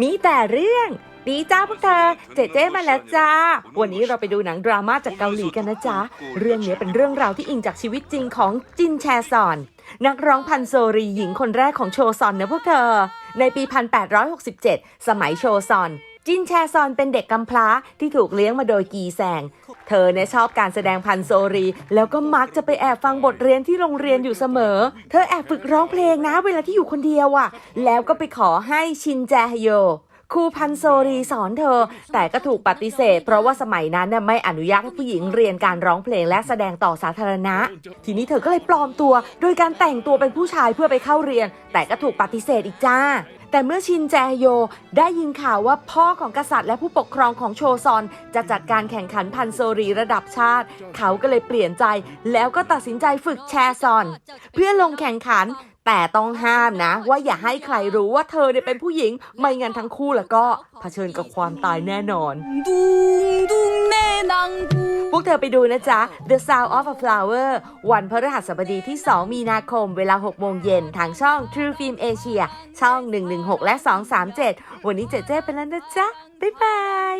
มีแต่เรื่องดีจ้าพวกเธอ เจเจมาแล้วจ้า วันนี้เราไปดูหนังดราม่าจากเกาหลีกันนะจ๊ะ เรื่องนี้เป็นเรื่องราวที่อิงจากชีวิตจริงของจินแชซอน นักร้องพันโซรีหญิงคนแรกของโชซอนนะพวกเธอ ในปี 1867 สมัยโชซอน จินแชซอนเป็นเด็กกำพร้าที่ถูกเลี้ยงมาโดยกีแซง เธอเนี่ยชอบการแสดงพันโซรี แล้วก็มักจะไปแอบฟังบทเรียนที่โรงเรียนอยู่เสมอ เธอแอบฝึกร้องเพลงนะเวลาที่อยู่คนเดียวอะ่ะ แล้วก็ไปขอให้ชินแจฮโย ครูพันโซรีสอนเธอ แต่ก็ถูกปฏิเสธ เพราะว่าสมัยนั้นไม่อนุญาตให้ผู้หญิงเรียนการร้องเพลงและแสดงต่อสาธารณะ ทีนี้เธอก็เลยปลอมตัว โดยการแต่งตัวเป็นผู้ชายเพื่อไปเข้าเรียน แต่ก็ถูกปฏิเสธอีกจ้าแต่เมื่อชินแจโยได้ยินข่าวว่าพ่อของกษัตริย์และผู้ปกครองของโชซอน จะจัดการแข่งขันพันโซรีระดับชาติ เขาก็เลยเปลี่ยนใจ แล้วก็ตัดสินใจฝึกแชซอน เพื่อลงแข่งขัน แต่ต้องห้ามนะ ว่าอย่าให้ใครรู้ว่าเธอเนี่ยเป็นผู้หญิง ไม่งั้นทั้งคู่แล้วก็เผชิญกับความตายแน่นอน พวกเธอไปดูนะจ๊ะ The Sound of a Flower วันพฤหัสบดีที่ 2 มีนาคม เวลา 6 โมงเย็นทางช่อง True Film Asia ช่อง 116 และ 237 วันนี้เจ๊เจ๊ไปแล้วนะจ๊ะ บ๊ายบาย